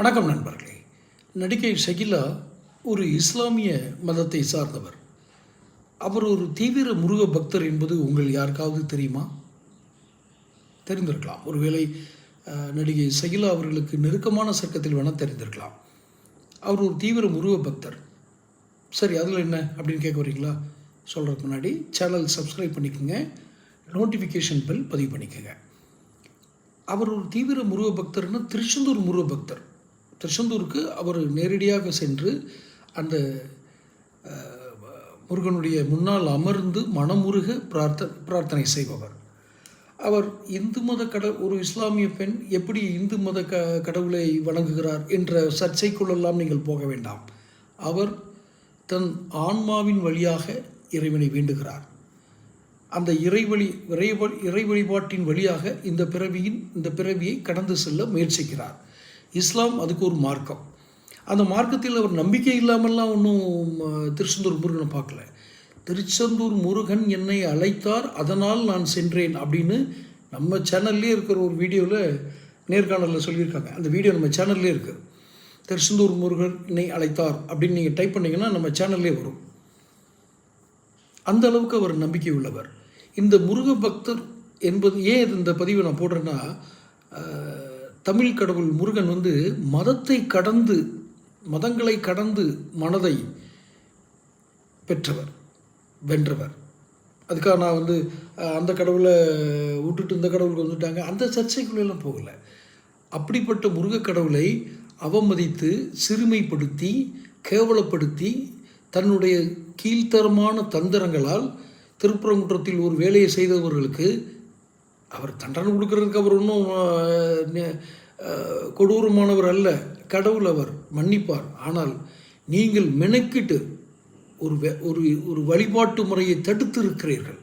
வணக்கம் நண்பர்களே. நடிகை ஷகிலா ஒரு இஸ்லாமிய மதத்தை சார்ந்தவர். அவர் ஒரு தீவிர முருக பக்தர் என்பது உங்கள் யாருக்காவது தெரியுமா? தெரிந்திருக்கலாம். ஒருவேளை நடிகை ஷகிலா அவர்களுக்கு நெருக்கமான சர்க்கத்தில் வேணால் தெரிந்திருக்கலாம். அவர் ஒரு தீவிர முருக பக்தர். சரி அதில் என்ன அப்படின்னு கேட்க வரீங்களா? சொல்கிறதுக்கு முன்னாடி சேனல் சப்ஸ்கிரைப் பண்ணிக்கோங்க. நோட்டிஃபிகேஷன் பெல் பதிவு பண்ணிக்கோங்க. அவர் ஒரு தீவிர முருக பக்தர்னா திருச்செந்தூர் முருக பக்தர். திருச்செந்தூருக்கு அவர் நேரடியாக சென்று அந்த முருகனுடைய முன்னால் அமர்ந்து மனமுருக பிரார்த்த பிரார்த்தனை செய்பவர். அவர் இந்து மத கட ஒரு இஸ்லாமிய பெண் எப்படி இந்து மத க கடவுளை வணங்குகிறார் என்ற சர்ச்சைக்குள்ளெல்லாம் நீங்கள் போக வேண்டாம். அவர் தன் ஆன்மாவின் வழியாக இறைவனை வேண்டுகிறார். அந்த இறைவழி இறைவ இறை வழிபாட்டின் வழியாக இந்த பிறவியின் இந்த பிறவியை கடந்து செல்ல முயற்சிக்கிறார். இஸ்லாம் அதுக்கு ஒரு மார்க்கம். அந்த மார்க்கத்தில் அவர் நம்பிக்கை இல்லாமல்லாம் ஒன்றும் திருச்செந்தூர் முருகனை பார்க்கல. திருச்செந்தூர் முருகன் என்னை அழைத்தார் அதனால் நான் சென்றேன் அப்படின்னு நம்ம சேனல்லே இருக்கிற ஒரு வீடியோவில் நேர்காணலில் சொல்லியிருக்காங்க. அந்த வீடியோ நம்ம சேனல்லே இருக்குது திருச்செந்தூர் முருகன் என்னை அழைத்தார் அப்படின்னு நீங்கள் டைப் பண்ணிங்கன்னா நம்ம சேனல்லே வரும். அந்த அளவுக்கு அவர் நம்பிக்கை உள்ளவர். இந்த முருக பக்தர் என்பது ஏன் இந்த பதிவை நான் போடுறேன்னா தமிழ் கடவுள் முருகன் வந்து மதத்தை கடந்து மதங்களை கடந்து மனதை பெற்றவர் வென்றவர். அதுக்காக நான் வந்து அந்த கடவுளை விட்டுட்டு இந்த கடவுளுக்கு வந்துட்டாங்க. அந்த சர்ச்சைக்குள்ளெல்லாம் போகலை. அப்படிப்பட்ட முருகக் கடவுளை அவமதித்து சிறுமைப்படுத்தி கேவலப்படுத்தி தன்னுடைய கீழ்த்தரமான தந்திரங்களால் திருப்பரங்குன்றத்தில் ஒரு வேலையை செய்தவர்களுக்கு அவர் தண்டனை கொடுக்கறதுக்கு அவர் ஒன்றும் கொடூரமானவர் அல்ல. கடவுள் அவர் மன்னிப்பார். ஆனால் நீங்கள் மெனக்கிட்டு ஒரு ஒரு ஒரு வழிபாட்டு முறையை தடுத்து இருக்கிறீர்கள்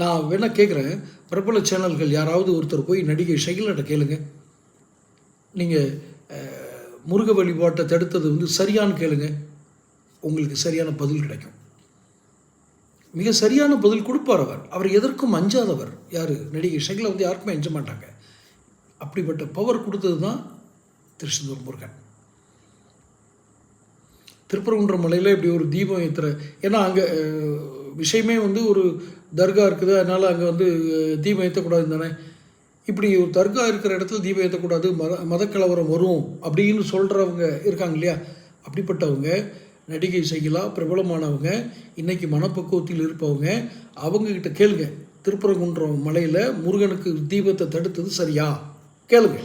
நான் வேணால் கேட்குறேன் பிரபல சேனல்கள் யாராவது ஒருத்தர் போய் நடிகை ஷகிலாட்ட கேளுங்க. நீங்கள் முருக வழிபாட்டை தடுத்தது வந்து சரியான்னு கேளுங்க. உங்களுக்கு சரியான பதில் கிடைக்கும். மிக சரியான பதில் கொடுப்பார் அவர். அவர் எதற்கும் அஞ்சாதவர். யார்? நடிகை ஷகிலா வந்து யாருக்குமே அஞ்ச மாட்டாங்க. அப்படிப்பட்ட பவர் கொடுத்தது தான் திருச்செந்தூர் முருகன். திருப்பரங்குன்ற மலையில் இப்படி ஒரு தீபம் ஏற்றுற ஏன்னா அங்கே விஷயமே வந்து ஒரு தர்கா இருக்குது. அதனால் அங்கே வந்து தீபம் ஏற்றக்கூடாது தானே. இப்படி ஒரு தர்கா இருக்கிற இடத்துல தீபம் ஏற்றக்கூடாது மத மதக்கலவரம் வரும் அப்படின்னு சொல்கிறவங்க இருக்காங்க இல்லையா? அப்படிப்பட்டவங்க நடிகை செய்யலா பிரபலமானவங்க இன்றைக்கி மனப்பக்குவத்தில் இருப்பவங்க அவங்கக்கிட்ட கேளுங்க. திருப்பரங்குன்றம் மலையில் முருகனுக்கு தீபத்தை தடுத்தது சரியா? கேளுங்க.